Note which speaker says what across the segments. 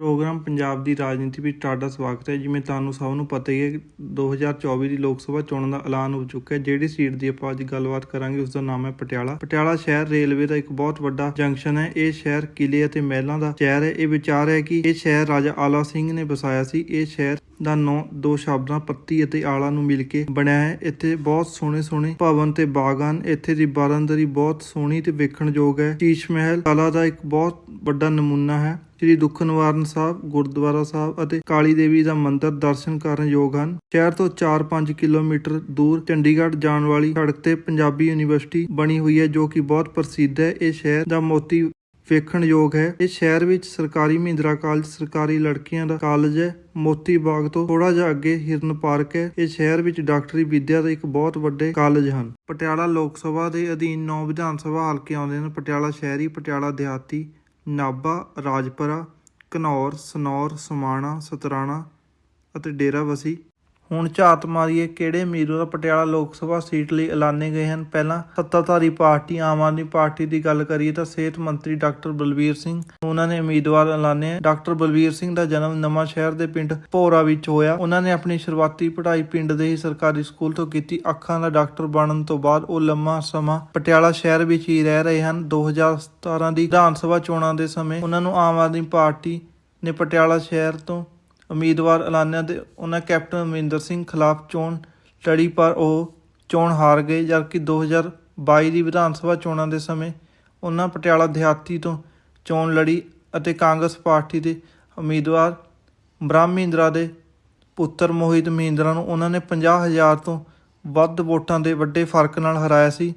Speaker 1: Programme Punjab ਦੀ ਰਾਜਨੀਤੀ ਵਿੱਚ ਤੁਹਾਡਾ ਸਵਾਗਤ ਹੈ। ਜਿਵੇਂ ਤੁਹਾਨੂੰ ਸਭ ਨੂੰ ਪਤਾ ਹੀ ਹੈ 2024 ਦੀ ਲੋਕ ਸਭਾ ਚੋਣਾਂ ਦਾ ਐਲਾਨ ਹੋ ਚੁੱਕਾ ਹੈ। ਜਿਹੜੀ ਸੀਟ ਦੀ ਆਪਾਂ ਅੱਜ ਗੱਲਬਾਤ ਕਰਾਂਗੇ ਉਸ ਦਾ ਨਾਮ ਹੈ ਪਟਿਆਲਾ। ਪਟਿਆਲਾ ਸ਼ਹਿਰ ਰੇਲਵੇ ਦਾ ਇੱਕ ਬਹੁਤ ਵੱਡਾ ਜੰਕਸ਼ਨ ਹੈ। ਇਹ ਸ਼ਹਿਰ ਕਿਲੇ ਅਤੇ ਮਹਿਲਾਂ ਦਾ ਸ਼ਹਿਰ ਹੈ। ਇਹ ਵਿਚਾਰ ਹੈ ਕਿ ਇਹ ਸ਼ਹਿਰ ਰਾਜਾ ਆਲਾ ਸਿੰਘ ਨੇ ਵਸਾਇਆ ਸੀ। ਇਹ ਸ਼ਹਿਰ ਦਾ ਨਾਂ, ਦੋ ਸ਼ਬਦਾਂ, ਪੱਤੀ ਅਤੇ ਆਲਾ ਨੂੰ ਮਿਲ ਕੇ ਬਣਿਆ ਹੈ। ਇੱਥੇ ਬਹੁਤ ਸੋਹਣੇ ਸੋਹਣੇ ਭਵਨ ਤੇ ਬਾਗ ਹਨ। ਇੱਥੇ ਦੀ ਬਾਰਾਂਦਰੀ ਬਹੁਤ ਸੋਹਣੀ ਤੇ ਵੇਖਣਯੋਗ ਹੈ। ਸ਼ੀਸ਼ ਮਹਿਲ ਕਲਾ ਦਾ ਇੱਕ ਬਹੁਤ ਵੱਡਾ ਨਮੂਨਾ ਹੈ। ਸ੍ਰੀ ਦੁੱਖ ਨਿਵਾਰਨ ਸਾਹਿਬ, ਗੁਰਦੁਆਰਾ ਸਾਹਿਬ ਅਤੇ ਕਾਲੀ ਦੇਵੀ ਦਾ ਮੰਦਿਰ ਦਰਸ਼ਨ ਕਰਨ ਯੋਗ ਹਨ। ਸ਼ਹਿਰ ਤੋਂ 4-5 ਕਿਲੋਮੀਟਰ ਦੂਰ ਚੰਡੀਗੜ੍ਹ ਜਾਣ ਵਾਲੀ ਸੜਕ ਤੇ ਪੰਜਾਬੀ ਯੂਨੀਵਰਸਿਟੀ ਬਣੀ ਹੋਈ ਹੈ, ਜੋ ਕਿ ਬਹੁਤ ਪ੍ਰਸਿੱਧ ਹੈ। ਇਹ ਸ਼ਹਿਰ ਦਾ ਮੋਤੀ ਵੇਖਣ ਯੋਗ ਹੈ। ਇਹ ਸ਼ਹਿਰ ਵਿੱਚ ਸਰਕਾਰੀ ਮਹਿੰਦਰਾ ਕਾਲਜ, ਸਰਕਾਰੀ ਲੜਕੀਆਂ ਦਾ ਕਾਲਜ ਹੈ। ਮੋਤੀ ਬਾਗ ਤੋਂ ਥੋੜਾ ਜਿਹਾ ਅੱਗੇ ਹਿਰਨ ਪਾਰਕ ਹੈ। ਇਹ ਸ਼ਹਿਰ ਵਿੱਚ ਡਾਕਟਰੀ ਵਿੱਦਿਆ ਦੇ ਇੱਕ ਬਹੁਤ ਵੱਡੇ ਕਾਲਜ ਹਨ। ਪਟਿਆਲਾ ਲੋਕ ਸਭਾ ਦੇ ਅਧੀਨ 9 ਵਿਧਾਨ ਸਭਾ ਹਲਕੇ ਆਉਂਦੇ ਹਨ। ਪਟਿਆਲਾ ਸ਼ਹਿਰੀ, ਪਟਿਆਲਾ ਦਿਹਾਤੀ, ਨਾਭਾ, ਰਾਜਪੁਰਾ ਘਨੌਰ ਸਨੌਰ, ਸਮਾਣਾ, ਸਤਰਾਣਾ ਅਤੇ ਡੇਰਾਬੱਸੀ। ਹੁਣ ਝਾਤ ਮਾਰੀਏ ਕਿਹੜੇ ਉਮੀਦਵਾਰ ਪਟਿਆਲਾ ਲੋਕ ਸਭਾ ਸੀਟ ਲਈ ਐਲਾਨੇ ਗਏ ਹਨ? ਪਹਿਲਾਂ ਸੱਤਾਧਾਰੀ ਪਾਰਟੀ, ਆਮ ਆਦਮੀ ਪਾਰਟੀ ਦੀ ਗੱਲ ਕਰੀਏ ਤਾਂ ਸਿਹਤ ਮੰਤਰੀ ਡਾਕਟਰ ਬਲਬੀਰ ਸਿੰਘ ਉਹਨਾਂ ਨੇ ਉਮੀਦਵਾਰ ਐਲਾਨੇ ਡਾਕਟਰ ਬਲਬੀਰ ਸਿੰਘ ਦਾ ਜਨਮ ਨਵਾਂ ਸ਼ਹਿਰ ਦੇ ਪਿੰਡ ਭੋਰਾ ਵਿੱਚ ਹੋਇਆ। ਉਹਨਾਂ ਨੇ ਆਪਣੀ ਸ਼ੁਰੂਆਤੀ ਪੜ੍ਹਾਈ ਪਿੰਡ ਦੇ ਹੀ ਸਰਕਾਰੀ ਸਕੂਲ ਤੋਂ ਕੀਤੀ। ਅੱਖਾਂ ਦਾ ਡਾਕਟਰ ਬਣਨ ਤੋਂ ਬਾਅਦ ਉਹ ਲੰਮਾ ਸਮਾਂ ਪਟਿਆਲਾ ਸ਼ਹਿਰ ਵਿੱਚ ਹੀ ਰਹਿ ਰਹੇ ਹਨ। 2017 ਦੀ ਵਿਧਾਨ ਸਭਾ ਚੋਣਾਂ ਦੇ ਸਮੇਂ ਉਹਨਾਂ ਨੂੰ ਆਮ ਆਦਮੀ ਪਾਰਟੀ ਨੇ ਪਟਿਆਲਾ ਸ਼ਹਿਰ ਤੋਂ ਉਮੀਦਵਾਰ ਐਲਾਨਿਆ ਤੇ ਉਹਨਾਂ ਕੈਪਟਨ ਅਮਰਿੰਦਰ ਸਿੰਘ ਖਿਲਾਫ ਚੋਣ ਲੜੀ, ਪਰ ਉਹ ਚੋਣ ਹਾਰ ਗਏ, ਜਦਕਿ 2022 ਦੀ ਵਿਧਾਨ ਸਭਾ ਚੋਣਾਂ ਦੇ ਸਮੇਂ ਉਹਨਾਂ ਪਟਿਆਲਾ ਦਿਹਾਤੀ ਤੋਂ ਚੋਣ ਲੜੀ ਅਤੇ ਕਾਂਗਰਸ ਪਾਰਟੀ ਦੇ ਉਮੀਦਵਾਰ ਬ੍ਰਹਮ ਮਹਿੰਦਰਾ ਦੇ ਪੁੱਤਰ ਮੋਹਿਤ ਮਹਿੰਦਰਾ ਨੂੰ ਉਹਨਾਂ ਨੇ 50000 ਤੋਂ ਵੱਧ ਵੋਟਾਂ ਦੇ ਵੱਡੇ ਫ਼ਰਕ ਨਾਲ ਹਰਾਇਆ ਸੀ।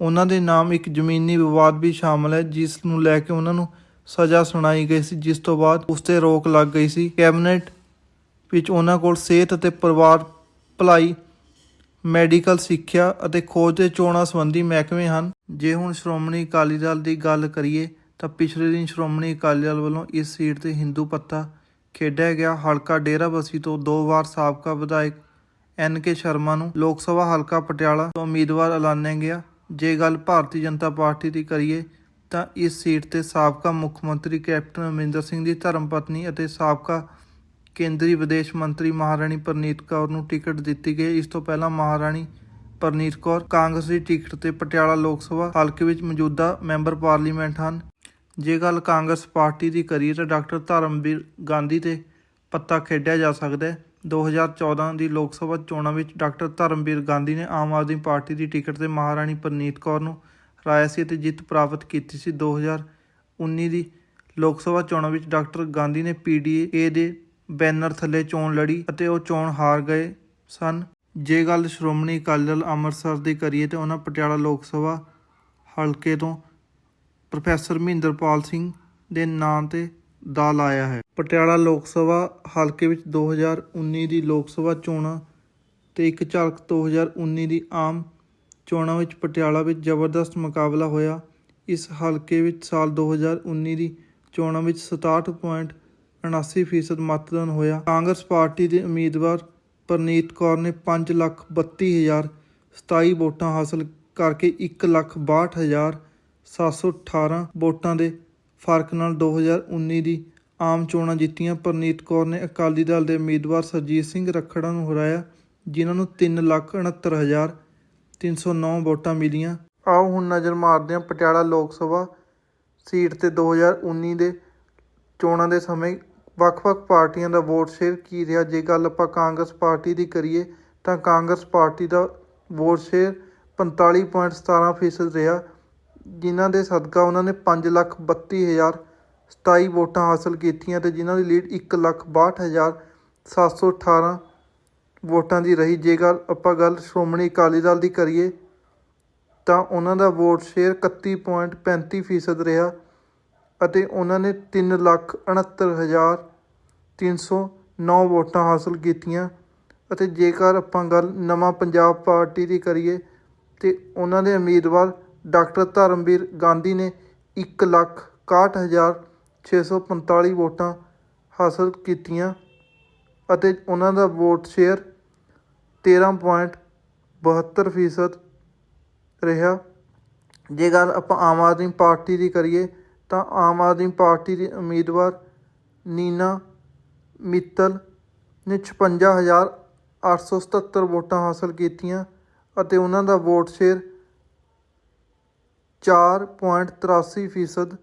Speaker 1: ਉਹਨਾਂ ਦੇ ਨਾਮ ਇੱਕ ਜ਼ਮੀਨੀ ਵਿਵਾਦ ਵੀ ਸ਼ਾਮਲ ਹੈ, ਜਿਸ ਨੂੰ ਲੈ ਕੇ ਉਹਨਾਂ ਨੂੰ ਸਜ਼ਾ ਸੁਣਾਈ ਗਈ ਸੀ, ਜਿਸ ਤੋਂ ਬਾਅਦ ਉਸ ਤੇ ਰੋਕ ਲੱਗ ਗਈ ਸੀ। ਕੈਬਨਿਟ ਵਿੱਚ ਉਹਨਾਂ ਕੋਲ ਸਿਹਤ ਅਤੇ ਪਰਿਵਾਰ ਭਲਾਈ, ਮੈਡੀਕਲ ਸਿੱਖਿਆ ਅਤੇ ਖੋਜ ਦੇ ਚੋਣਾਂ ਸੰਬੰਧੀ ਮਹਿਕਮੇ ਹਨ। ਜੇ ਹੁਣ ਸ਼੍ਰੋਮਣੀ ਅਕਾਲੀ ਦਲ ਦੀ ਗੱਲ ਕਰੀਏ, ਤਾਂ ਪਿਛਲੇ ਦਿਨ ਸ਼੍ਰੋਮਣੀ ਅਕਾਲੀ ਦਲ ਵੱਲੋਂ ਇਸ ਸੀਟ ਤੇ ਹਿੰਦੂ ਪੱਤਾ ਖੇਡਿਆ ਗਿਆ। ਹਲਕਾ ਡੇਰਾਬੱਸੀ ਤੋਂ ਦੋ ਵਾਰ ਸਾਬਕਾ ਵਿਧਾਇਕ ਐਨ ਕੇ ਸ਼ਰਮਾ ਨੂੰ ਲੋਕ ਸਭਾ ਹਲਕਾ ਪਟਿਆਲਾ ਤੋਂ ਉਮੀਦਵਾਰ ਐਲਾਨਿਆ ਗਿਆ। ਜੇ ਗੱਲ ਭਾਰਤੀ ਜਨਤਾ ਪਾਰਟੀ ਦੀ ਕਰੀਏ ਤਾਂ ਇਸ ਸੀਟ ਤੇ ਸਾਬਕਾ ਮੁੱਖ ਮੰਤਰੀ ਕੈਪਟਨ ਅਮਰਿੰਦਰ ਸਿੰਘ ਦੀ ਧਰਮ ਪਤਨੀ ਅਤੇ ਸਾਬਕਾ ਕੇਂਦਰੀ ਵਿਦੇਸ਼ ਮੰਤਰੀ ਮਹਾਰਾਣੀ ਪਰਨੀਤ ਕੌਰ ਨੂੰ ਟਿਕਟ ਦਿੱਤੀ ਗਈ। ਇਸ ਤੋਂ ਪਹਿਲਾਂ ਮਹਾਰਾਣੀ ਪਰਨੀਤ ਕੌਰ ਕਾਂਗਰਸ ਦੀ ਟਿਕਟ ਤੇ ਪਟਿਆਲਾ ਲੋਕ ਸਭਾ ਹਲਕੇ ਵਿੱਚ ਮੌਜੂਦਾ ਮੈਂਬਰ ਪਾਰਲੀਮੈਂਟ ਹਨ। ਜੇ ਗੱਲ ਕਾਂਗਰਸ ਪਾਰਟੀ ਦੀ ਕਰੀਏ ਤਾਂ ਡਾਕਟਰ ਧਰਮਵੀਰ ਗਾਂਧੀ ਤੇ ਪੱਤਾ ਖੇਡਿਆ ਜਾ ਸਕਦਾ ਹੈ। 2014 ਦੀ ਲੋਕ ਸਭਾ ਚੋਣਾਂ ਵਿੱਚ ਡਾਕਟਰ ਧਰਮਵੀਰ ਗਾਂਧੀ ਨੇ ਆਮ ਆਦਮੀ ਪਾਰਟੀ ਦੀ ਟਿਕਟ ਤੇ ਮਹਾਰਾਣੀ ਪਰਨੀਤ ਕੌਰ ਨੂੰ ਰਾਇਆ ਸੀ ਅਤੇ ਜਿੱਤ ਪ੍ਰਾਪਤ ਕੀਤੀ ਸੀ। 2019 ਦੀ ਲੋਕ ਸਭਾ ਚੋਣਾਂ ਵਿੱਚ ਡਾਕਟਰ ਗਾਂਧੀ ਨੇ ਪੀਡੀਏ ਦੇ ਬੈਨਰ ਥੱਲੇ ਚੋਣ ਲੜੀ ਅਤੇ ਉਹ ਚੋਣ ਹਾਰ ਗਏ ਸਨ। ਜੇ ਗੱਲ ਸ਼੍ਰੋਮਣੀ ਅਕਾਲੀ ਦਲ ਅੰਮ੍ਰਿਤਸਰ ਦੀ ਕਰੀਏ ਤੇ ਉਹਨਾਂ ਪਟਿਆਲਾ ਲੋਕ ਸਭਾ ਹਲਕੇ ਤੋਂ ਪ੍ਰੋਫੈਸਰ ਮਹਿੰਦਰਪਾਲ ਸਿੰਘ ਦੇ ਨਾਂ ਤੇ ਦਾ ਲਾਇਆ ਹੈ। ਪਟਿਆਲਾ ਲੋਕ ਸਭਾ ਹਲਕੇ ਵਿੱਚ 2019 ਦੀ ਲੋਕ ਸਭਾ ਚੋਣਾਂ ਤੇ ਇੱਕ ਝਲਕ 2019 ਦੀ ਆਮ ਚੋਣਾਂ ਵਿੱਚ ਪਟਿਆਲਾ ਵਿੱਚ ਜ਼ਬਰਦਸਤ ਮੁਕਾਬਲਾ ਹੋਇਆ। ਇਸ ਹਲਕੇ ਵਿੱਚ ਸਾਲ 2019 ਦੀ ਚੋਣਾਂ ਵਿੱਚ 67.79% ਮਤਦਾਨ ਹੋਇਆ। ਕਾਂਗਰਸ ਪਾਰਟੀ ਦੇ ਉਮੀਦਵਾਰ ਪਰਨੀਤ ਕੌਰ ਨੇ 532027 ਵੋਟਾਂ ਹਾਸਲ ਕਰਕੇ 162718 ਵੋਟਾਂ ਦੇ ਫ਼ਰਕ ਨਾਲ 2019 ਦੀ ਆਮ ਚੋਣਾਂ ਜਿੱਤੀਆਂ। ਪਰਨੀਤ ਕੌਰ ਨੇ ਅਕਾਲੀ ਦਲ ਦੇ ਉਮੀਦਵਾਰ ਸਰਜੀਤ ਸਿੰਘ ਰੱਖੜਾ ਨੂੰ ਹਰਾਇਆ, ਜਿਨ੍ਹਾਂ ਨੂੰ 369309 ਵੋਟਾਂ ਮਿਲੀਆਂ। ਆਓ ਹੁਣ ਨਜ਼ਰ ਮਾਰਦੇ ਹਾਂ ਪਟਿਆਲਾ ਲੋਕ ਸਭਾ ਸੀਟ ਤੇ 2019 ਦੇ ਚੋਣਾਂ ਦੇ ਸਮੇਂ ਵੱਖ-ਵੱਖ ਪਾਰਟੀਆਂ ਦਾ ਵੋਟ ਸ਼ੇਅਰ ਕੀ ਰਿਹਾ? ਜੇ ਗੱਲ ਆਪਾਂ ਕਾਂਗਰਸ ਪਾਰਟੀ ਦੀ ਕਰੀਏ ਤਾਂ ਕਾਂਗਰਸ ਪਾਰਟੀ ਦਾ ਵੋਟ ਸ਼ੇਅਰ 45.17% ਰਿਹਾ, ਜਿਨ੍ਹਾਂ ਦੇ ਸਦਕਾ ਉਹਨਾਂ ਨੇ 532027 ਵੋਟਾਂ ਹਾਸਲ ਕੀਤੀਆਂ ਤੇ ਜਿਨ੍ਹਾਂ ਦੀ ਲੀਡ 162718 ਵੋਟਾਂ ਦੀ ਰਹੀ। ਜੇ ਗੱਲ ਆਪਾਂ ਗੱਲ ਸ਼੍ਰੋਮਣੀ ਅਕਾਲੀ ਦਲ ਦੀ ਕਰੀਏ, ਤਾਂ ਉਹਨਾਂ ਦਾ ਵੋਟ ਸ਼ੇਅਰ 31.35% ਰਿਹਾ ਅਤੇ ਉਹਨਾਂ ਨੇ 369309 ਵੋਟਾਂ ਹਾਸਲ ਕੀਤੀਆਂ। ਅਤੇ ਜੇਕਰ ਆਪਾਂ ਗੱਲ ਨਵਾਂ ਪੰਜਾਬ ਪਾਰਟੀ ਦੀ ਕਰੀਏ, ਤੇ ਉਹਨਾਂ ਦੇ ਉਮੀਦਵਾਰ ਡਾਕਟਰ ਧਰਮਵੀਰ ਗਾਂਧੀ ਨੇ 161645 ਵੋਟਾਂ ਹਾਸਲ ਕੀਤੀਆਂ ਅਤੇ ਉਹਨਾਂ ਦਾ ਵੋਟ ਸ਼ੇਅਰ ਤੇਰ੍ਹਾਂ ਪੁਆਇੰਟ ਬਹੱਤਰ ਫੀਸਦ ਰਿਹਾ। ਜੇ ਗੱਲ ਆਪਾਂ ਆਮ ਆਦਮੀ ਪਾਰਟੀ ਦੀ ਕਰੀਏ, ਤਾਂ ਆਮ ਆਦਮੀ ਪਾਰਟੀ ਦੀ ਉਮੀਦਵਾਰ ਨੀਨਾ ਮਿੱਤਲ ਨੇ 56877 ਵੋਟਾਂ ਹਾਸਲ ਕੀਤੀਆਂ ਅਤੇ ਉਹਨਾਂ ਦਾ ਵੋਟ ਸ਼ੇਅਰ 4.83%